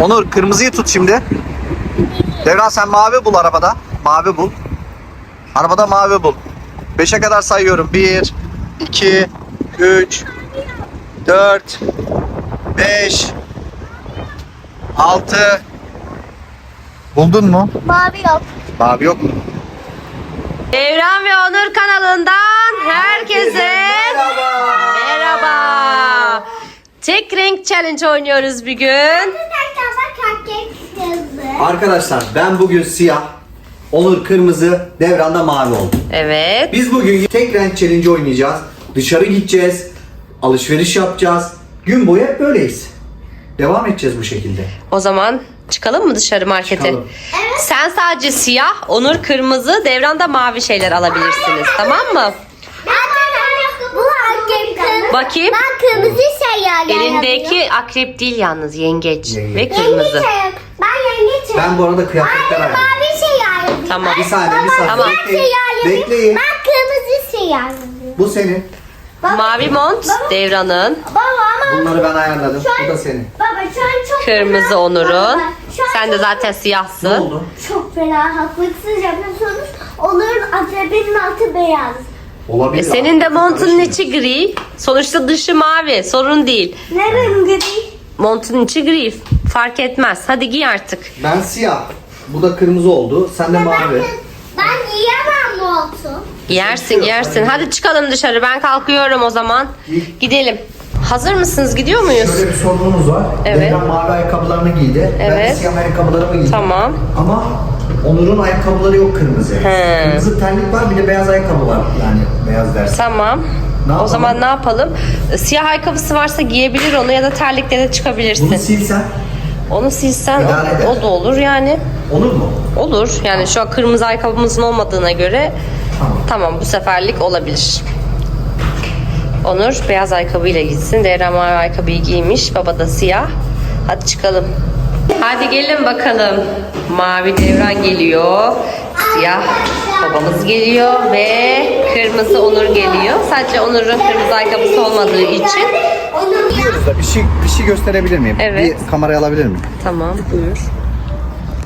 Onur kırmızıyı tut şimdi. Devran sen mavi bul arabada. Mavi bul. Arabada mavi bul. 5'e kadar sayıyorum. 1, 2, 3, 4, 5, 6. Buldun mu? Mavi yok. Mavi yok mu? Devran ve Onur kanalından herkese merhaba. Tek renk challenge oynuyoruz bir gün. Arkadaşlar bak kızı. Arkadaşlar ben bugün siyah, Onur kırmızı, Devran da mavi oldu. Evet. Biz bugün tek renk challenge oynayacağız. Dışarı gideceğiz. Alışveriş yapacağız. Gün boyu hep böyleyiz. Devam edeceğiz bu şekilde. O zaman çıkalım mı dışarı markete? Çıkalım. Sen sadece siyah, Onur kırmızı, Devran da mavi şeyler alabilirsiniz. Tamam mı? Bakayım. Ben kırmızı yani. Elindeki akrep değil yalnız yengeç Yengeç. ve Yengeç kırmızı. ayarım. Ben yengeç. Ben bu arada kıyafetler Anne ayarladım. mavi şey ayarım. Tamam. Bir saniye, bir saniye. Tamam. ben şey ayarım. Bekleyin. Ben kırmızı şey ayarım. Bu senin. Baba, Mavi mont Baba. Devran'ın, Baba ama. Bunları ben ayarladım. Şu an- Bu da senin. Baba şu an çok kırmızı fena. Onur'un. Baba, şu an Sen de çok- zaten Ne siyahsın. oldu? Çok fena haklısız yapıyorsunuz. Onur'un akrebinin altı beyaz. Olabilir. E senin de montunun Arkadaşım. içi gri. Sonuçta dışı mavi. Sorun değil. Ne benim gri? Montun içi gri. Fark etmez. Hadi giy artık. Ben siyah. Bu da kırmızı oldu. Sen de mavi. Ben yiyemem montu. Giyersin yok, giyersin. hadi. Çıkalım dışarı. Ben kalkıyorum o zaman. Gidelim. Hazır mısınız? Gidiyor muyuz? Şöyle bir sorunumuz var. Evet. Devran mavi ayakkabılarını giydi. Ben de Evet. siyah ayakkabılarımı giydim. Tamam. Ama Onur'un ayakkabıları yok kırmızı. He. Kırmızı terlik var bir de beyaz ayakkabı var. Yani beyaz dersin. Tamam. Ne o yapalım? zaman ne yapalım? Siyah ayakkabısı varsa giyebilir onu ya da terlikle de çıkabilirsin. Bunu silsen Onu silsen İdare eder. o, o da olur yani. olur mu? Olur. Yani şu an kırmızı ayakkabımızın olmadığına göre Tamam. tamam bu seferlik olabilir. Onur beyaz ayakkabıyla gitsin. Devran mavi ayakkabıyı giymiş. Baba da siyah. Hadi çıkalım. Hadi gelin bakalım. Mavi devran geliyor. Siyah babamız geliyor ve kırmızı Onur geliyor. Sadece Onur'un kırmızı ayakkabısı olmadığı için. Bir şey bir şey gösterebilir miyim? Evet. Bir kamerayı alabilir miyim? Tamam buyur.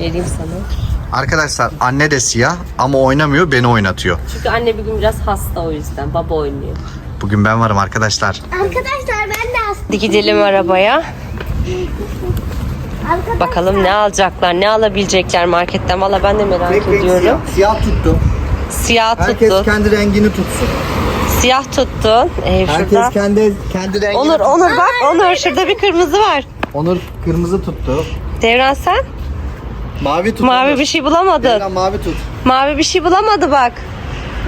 Vereyim sana. Arkadaşlar anne de siyah ama oynamıyor beni oynatıyor. Çünkü anne bir gün biraz hasta o yüzden. Baba oynuyor. Bugün ben varım arkadaşlar. Arkadaşlar ben de. Hadi gidelim arabaya. Arkadaşlar, Bakalım ne alacaklar, ne alabilecekler marketten. Valla ben de merak ediyorum. Siyah. siyah tuttu. Siyah Herkes tuttun. kendi rengini tutsun. Siyah tuttun. Ee, Herkes şurada. kendi kendi rengini Onur, tutsun. Onur bak. Onur şurada bir kırmızı var. Onur kırmızı tuttu. Devran sen? Mavi tut. Mavi Onur. bir şey bulamadın. Devran mavi tut. Mavi bir şey bulamadı bak.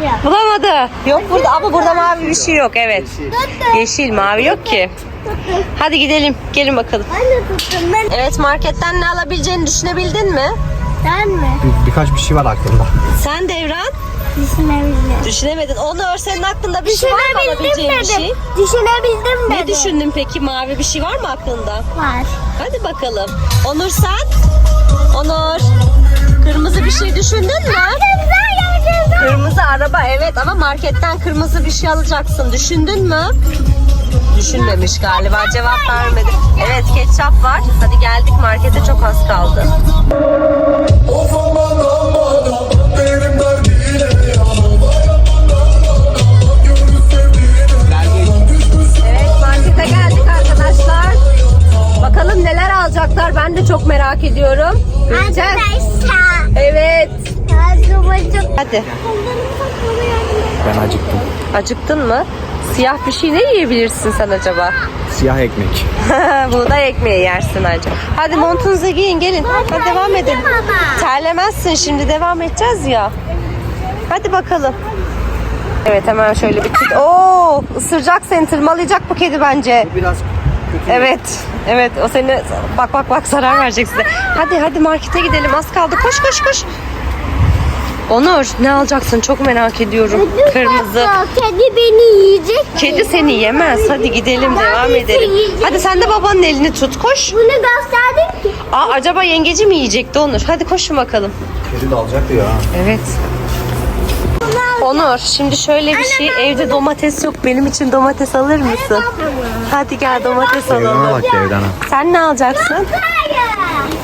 Ya. Bulamadı. Yok burada ama burada mavi bir şey yok. Evet. Yeşil. Yeşil, mavi yok ki. Hadi gidelim. Gelin bakalım. Ben de tuttum. Ben, Evet marketten ne alabileceğini düşünebildin mi? ben mi? Bir- birkaç bir şey var aklımda. Sen Devran? Düşünebildim. Düşünemedin. Onur senin aklında bir şey var mı Düşünebildim alabileceğin bir dedim. şey? Düşünebildim dedim. Ne düşündün peki? Mavi bir şey var mı aklında? Var. Hadi bakalım. Onur sen? Onur. Kırmızı bir şey düşündün mü? Kırmızı araba evet ama marketten kırmızı bir şey alacaksın. Düşündün mü? Düşünmemiş galiba. Cevap vermedi. Evet ketçap var. Hadi geldik markete çok az kaldı. Evet markete geldik arkadaşlar. Bakalım neler alacaklar ben de çok merak ediyorum. Göreceğiz. Arkadaşlar. Evet. Hadi. Ben acıktım. Acıktın mı? Siyah bir şey ne yiyebilirsin sen acaba? Siyah ekmek. Buğday ekmeği yersin acaba. Hadi montunuzu giyin gelin. Hadi devam edelim. ama. Terlemezsin şimdi devam edeceğiz ya. Hadi bakalım. Evet hemen şöyle bir kedi. Oo, ısıracak seni tırmalayacak bu kedi bence. Biraz kötü. Evet. Evet o seni bak bak bak zarar verecek size. Hadi hadi markete gidelim az kaldı. Koş koş koş. Onur ne alacaksın çok merak ediyorum. Kırmızı. Kedi beni yiyecek. Kedi seni yemez. Hadi gidelim Ben devam de edelim. Hadi sen de babanın elini tut koş. Bunu gösterdim ki. Aa acaba yengeci mi yiyecekti Onur? Hadi koşun bakalım. Kedi de alacaktı ya. Evet. Onur şimdi şöyle bir şey evde domates yok benim için domates alır mısın? Hadi gel domates Devrana alalım. bak devrana. Sen ne alacaksın? Hayır.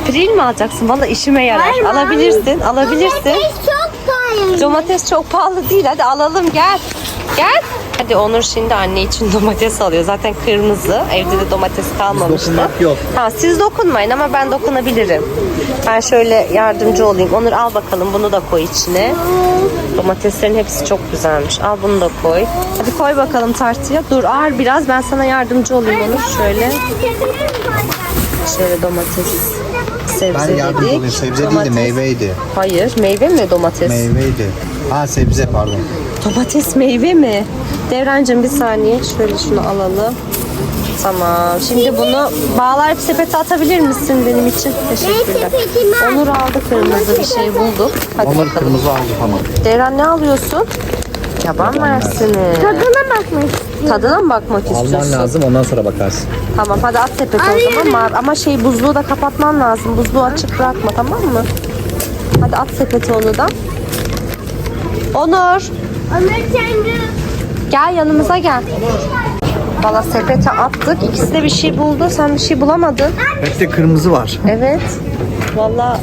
Pril mi alacaksın? Valla işime yarar. Alabilirsin, alabilirsin. Domates Domates çok pahalı değil. Hadi alalım gel. Gel. Hadi Onur şimdi anne için domates alıyor. Zaten kırmızı. Evde de domates kalmamıştı. dokunmak yok. Ha, siz dokunmayın ama ben dokunabilirim. Ben şöyle yardımcı olayım. Onur al bakalım bunu da koy içine. Domateslerin hepsi çok güzelmiş. Al bunu da koy. Hadi koy bakalım tartıya. Dur ağır biraz ben sana yardımcı olayım Onur. Şöyle şöyle domates sebze Ben yardımcı dedik. olayım. Sebze değil de Domates- meyveydi. Hayır meyve mi domates? Meyveydi. Ha sebze pardon. Domates meyve mi? Devrancığım bir saniye. Şöyle şunu alalım. Tamam. Şimdi bunu bağlayıp sepete atabilir misin benim için? Teşekkürler. Onur aldı kırmızı bir şey bulduk. Hadi Onları bakalım. kırmızı aldı tamam. Devran ne alıyorsun? Yaban mersini. Tadına bakmak istiyorum. Tadına mı bakmak istiyorsun? ondan sonra bakarsın. Tamam hadi at sepete o zaman. Mavi- Ama şey buzluğu da kapatman lazım. Buzluğu açık bırakma tamam mı? Hadi at sepete onu da. Onur. Onur kendi. Gel yanımıza gel. Valla sepete attık. İkisi de bir şey buldu. Sen bir şey bulamadın. Hepsi kırmızı var. Evet. Valla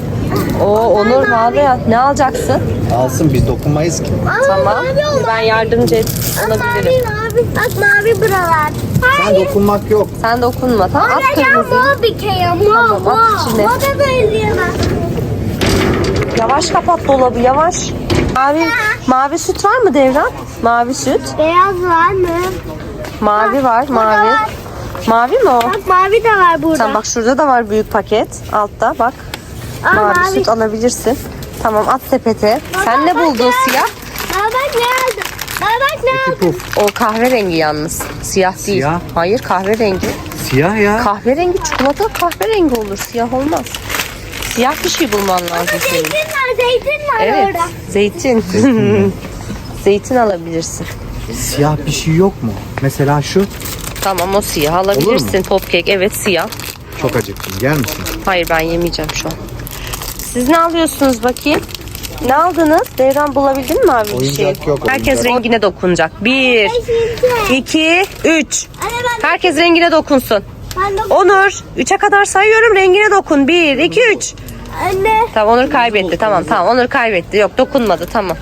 o Onur mavi ya. Ne alacaksın? Alsın biz dokunmayız ki. Tamam. mavi. Ben yardımcı et- olabilirim. mavi. Bak mavi buralar. Sen Hayır. dokunmak yok. Sen dokunma tamam. At Orada ya kırmızıyı. mor bir kere. Mor Tamam, mor. at içine. Da. Yavaş kapat dolabı yavaş. Mavi, mavi süt var mı Devran? Mavi süt. Beyaz var mı? Mavi var mavi. var. Mavi mi o? Bak mavi de var burada. Tamam bak şurada da var büyük paket. Altta bak. Aa, Mavi, mavi. süt alabilirsin. Tamam at sepete. Sen ne buldun ya. siyah? Baba bak ne aldım? Baba bak ne aldım? O kahverengi yalnız. Siyah değil. Siyah. Hayır kahverengi. Siyah ya. Kahverengi çikolata kahverengi olur. Siyah olmaz. Siyah bir şey bulman lazım senin. Zeytin var zeytin var Evet. orada. Zeytin. Zeytin alabilirsin. Siyah bir şey yok mu? Mesela şu. Tamam o siyah alabilirsin. Popkek evet siyah. Çok acıktım. Yer misin? Hayır ben yemeyeceğim şu an. Siz ne alıyorsunuz bakayım? Ne aldınız? Devran bulabildin mi abi bir şey? Oyuncak yok, Herkes oyuncak. rengine dokunacak. Bir, iki, üç. Anne ben, Herkes rengine dokunsun. Onur, üçe kadar sayıyorum rengine dokun. Bir, iki, üç. Anne. Tamam Onur kaybetti. Tamam tamam Onur kaybetti. Yok dokunmadı tamam.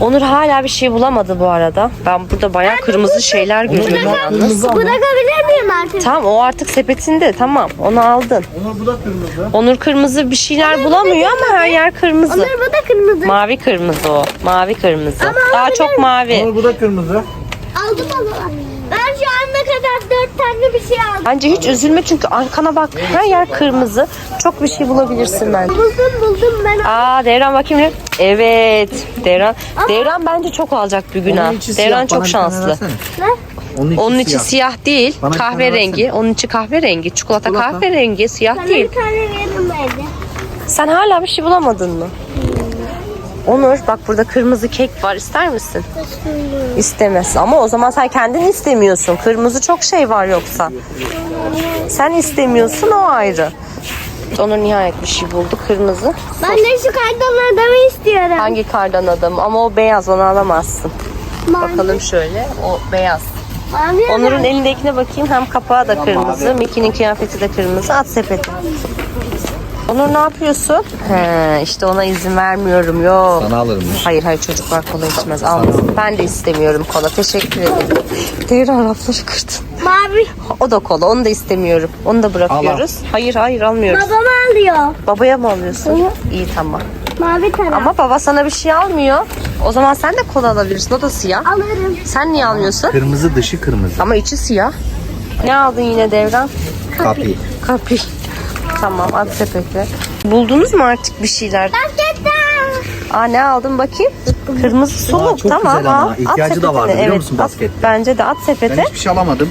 Onur hala bir şey bulamadı bu arada. Ben burada bayağı kırmızı şeyler görüyorum yalnız. Bırakabilir miyim artık? Tamam o artık sepetinde tamam onu aldın. Onur bu da kırmızı. Onur kırmızı bir şeyler bulamıyor ama her yer kırmızı. Onur bu da kırmızı. Mavi kırmızı o. Mavi kırmızı. Ama Daha çok mavi. bu da kırmızı. Aldım o zaman. Ben şu ana kadar dört tane bir şey aldım. Bence hiç üzülme çünkü arkana bak her yer kırmızı. Çok bir şey bulabilirsin bence. Buldum buldum ben. Aa Devran bakayım? Evet. Devran. Devran bence çok alacak bir gün ha. Devran çok şanslı. Ne? Onun içi, Onun içi siyah. siyah değil, Bana kahverengi. Onun içi kahverengi. Çikolata, Çikolata. kahverengi, siyah Sana değil. bir tane. Sen hala bir şey bulamadın mı? Onur bak burada kırmızı kek var ister misin? İstemez ama o zaman sen kendin istemiyorsun. Kırmızı çok şey var yoksa. Sen istemiyorsun o ayrı. Onur nihayet bir şey buldu kırmızı. Ben de şu kardan adamı istiyorum. Hangi kardan adam? Ama o beyaz onu alamazsın. Mavi. Bakalım şöyle o beyaz. Mavi Onur'un elindekine bakayım hem kapağı da kırmızı. Mickey'nin kıyafeti de kırmızı. At sepeti. Onur ne yapıyorsun? He, işte ona izin vermiyorum yok. Sana alırmış. Hayır hayır çocuklar kola içmez. Almasın. Ben de istemiyorum kola. Teşekkür ederim. Devran rafları kırdın. Mavi. O da kola. Onu da istemiyorum. Onu da bırakıyoruz. Hayır hayır almıyoruz. Babam alıyor. Babaya mı alıyorsun? İyi tamam. Mavi taraf. Ama baba sana bir şey almıyor. O zaman sen de kola alabilirsin. O da siyah. Alırım. Sen niye almıyorsun? Kırmızı dışı kırmızı. Ama içi siyah. Ne aldın yine Devran? Kapi. Kapı. Tamam at sepete. Buldunuz mu artık bir şeyler? Basketten. Aa ne aldın bakayım? Kırmızı suluk çok tamam güzel ama. al. İhtiyacı da sepetine. vardı biliyor musun at- baskette? Bence de at sepete. Ben hiçbir şey alamadım.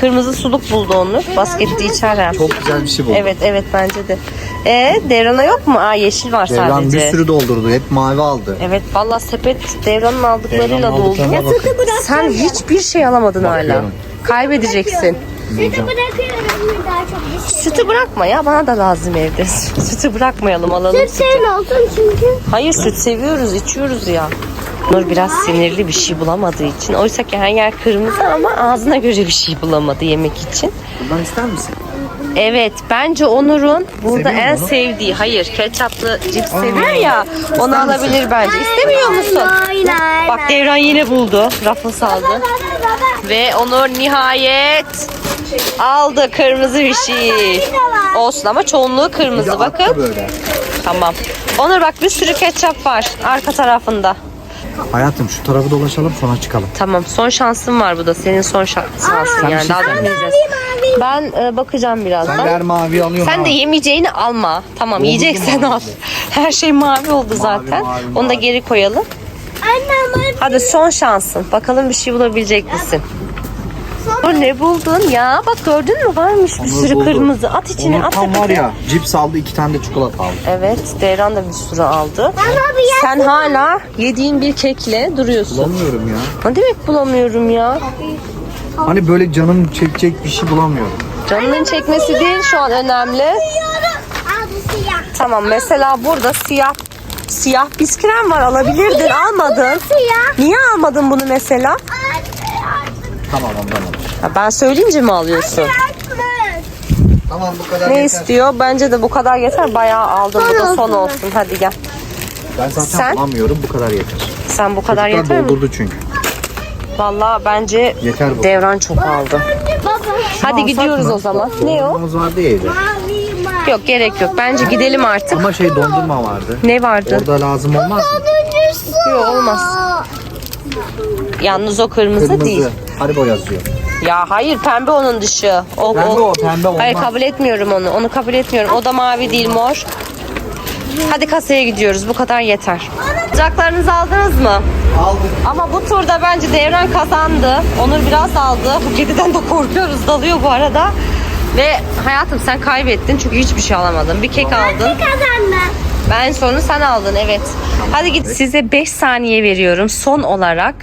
Kırmızı suluk buldu Onur. Baskette içerler. Çok güzel bir şey buldum. Evet evet bence de. Ee Devran'a yok mu? Aa yeşil var Devran sadece. bir sürü doldurdu. Hep mavi aldı. Evet valla sepet Devran'ın aldıklarıyla Devran'ın doldu. aldıklarına bakın. Sen hiçbir şey alamadın hala. Bakıyorum. Kaybedeceksin. Sütü bırakıyorum. Çok şey. Sütü bırakma ya bana da lazım evde. Sütü bırakmayalım alalım Süt sütü. senin olsun çünkü. Hayır süt seviyoruz içiyoruz ya. Nur biraz sinirli bir şey bulamadığı için. Oysa ki her yer kırmızı ama ağzına göre bir şey bulamadı yemek için. Bundan ister misin? Evet bence Onur'un burada Seviyor en mu? sevdiği hayır ketçaplı cips seviyor ya onu alabilir bence. İstemiyor musun? Aynen. Bak Devran yine buldu. Ruffles aldı. Ve Onur nihayet aldı kırmızı bir şey. Olsun ama çoğunluğu kırmızı bakın. böyle. Tamam. Onur bak bir sürü ketçap var arka tarafında. Hayatım şu tarafı dolaşalım sonra çıkalım. Tamam son şansın var bu da senin son şa- şansın Sen bir yani şey daha dönmeyeceğiz. Ben e, bakacağım birazdan. Ben ver mavi alıyorum. Sen de yemeyeceğini alma. Tamam yiyeceksen al. Her şey mavi oldu zaten. mavi, Onu da mavi. geri koyalım. Annem Hadi son şansın. Bakalım bir şey bulabilecek misin? Ne buldun ya? Bak gördün mü varmış bir Onur sürü buldu. kırmızı. At içine Onur at tam var ya cips aldı iki tane de çikolata aldı. Evet Devran da bir sürü aldı. Baba bir Sen hala yediğin bir kekle duruyorsun. Bulamıyorum ya. Ne demek bulamıyorum ya? Hani böyle canım çekecek bir şey bulamıyorum. Canının çekmesi değil şu an önemli. Abi siyah. Tamam mesela burada siyah siyah bisküven var alabilirdin almadın. Siyah. Niye almadın bunu mesela? Tamam ondan al. Ya ben söyleyince mi alıyorsun? Tamam bu kadar Ne yeter. istiyor? Bence de bu kadar yeter. Bayağı aldım. Bu da son olsun. Hadi gel. Ben zaten Sen? bulamıyorum bu kadar yeter. Sen bu kadar Çocuklar yeter mi? doldurdu çünkü. Vallahi bence Yeter bu. Devran çok aldı. Baba. Hadi gidiyoruz o zaman. Ne o? Dondurmamız vardı ya evde. Yok gerek yok. Bence gidelim artık. Ama şey dondurma vardı. Ne vardı? Orada lazım olmaz mı? Yok olmaz. Yalnız o kırmızı, Kırmızı. değil. Haribo yazıyor. Ya hayır pembe onun dışı. O, Pembe o pembe olmaz. Hayır kabul etmiyorum onu. Onu kabul etmiyorum. O da mavi değil mor. Hadi kasaya gidiyoruz. Bu kadar yeter. Sıcaklarınızı aldınız mı? Aldık. Ama bu turda bence Devran kazandı. Onur biraz aldı. Bu kediden de korkuyoruz. Dalıyor bu arada. Ve hayatım sen kaybettin çünkü hiçbir şey alamadın. Bir kek aldın. Kazandım. Ben sonu sen aldın evet. Hadi git size 5 saniye veriyorum. Son olarak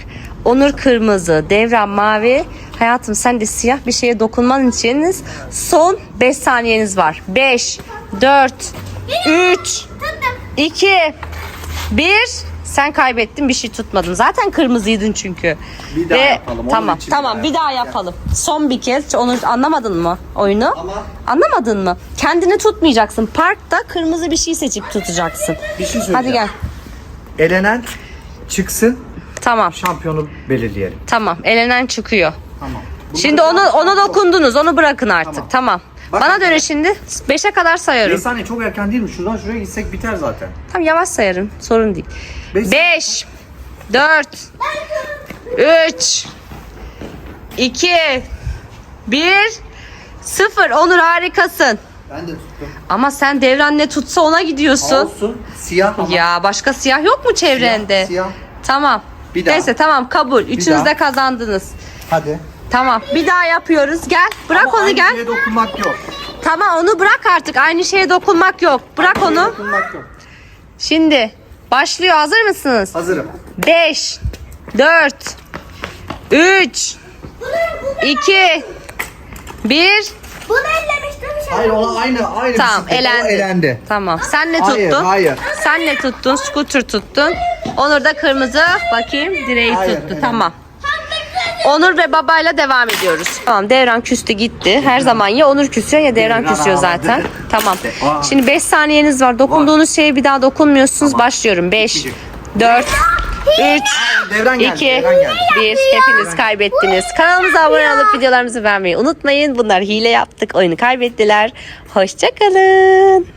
Onur kırmızı, Devran mavi. Hayatım sen de siyah bir şeye dokunman için son 5 saniyeniz var. 5, 4, 3, 2, 1. Sen kaybettin bir şey tutmadın. Zaten kırmızıydın çünkü. Bir daha yapalım, onun Tamam için tamam bir daha daha yapalım. Son bir kez. Onu anlamadın mı oyunu? Ama- Anlamadın mı? Kendini tutmayacaksın. Parkta kırmızı bir şey seçip tutacaksın. Bir şey söyleyeceğim. Hadi gel. Elenen çıksın Tamam. şampiyonu belirleyelim. Tamam. Elenen çıkıyor. Tamam. Şimdi onu ona dokundunuz. Onu bırakın artık. Tamam. Tamam. Bakın. Bana döne şimdi. 5'e kadar 5 sayıyorum. saniye çok erken değil mi? Şuradan şuraya gitsek biter zaten. Tamam yavaş sayarım. Sorun değil. Beş- 5 4 3 2 1 0 Onur harikasın. Ben de tuttum. Ama sen devran ne tutsa ona gidiyorsun. Olsun. Siyah ama. Ya başka siyah yok mu çevrende? Siyah, siyah. Tamam. Bir daha. Neyse tamam kabul. Üçünüz daha. de kazandınız. Hadi. Tamam. Bir daha yapıyoruz. Gel. Bırak Ama onu aynı gel. şeye dokunmak yok. Tamam onu bırak artık. Aynı şeye dokunmak yok. Bırak Aynı şeye onu. Dokunmak yok. Şimdi başlıyor. Hazır mısınız? Hazırım. 5 4 3 2 1 Bunu ellemiştim. Hayır ona aynı aynı Tamam bisiklet. O elendi. elendi. Tamam. Sen ne Hayır, tuttun? hayır. Sen ne tuttun? Scooter tuttun. Onur da kırmızı. Bakayım direği Hayır, tuttu. elendi. Tamam. Onur ve babayla devam ediyoruz. Tamam Devran küstü gitti. Her zaman ya Onur küsüyor ya Devran Devran küsüyor zaten. Tamam. Şimdi 5 saniyeniz var. Dokunduğunuz şeye bir daha dokunmuyorsunuz. Başlıyorum. 5 İki. 4 3 Devran geldi. 2 Devran geldi. 1 Hepiniz kaybettiniz. Kanalımıza abone olup videolarımızı beğenmeyi unutmayın. Bunlar hile yaptık. Oyunu kaybettiler. Hoşçakalın.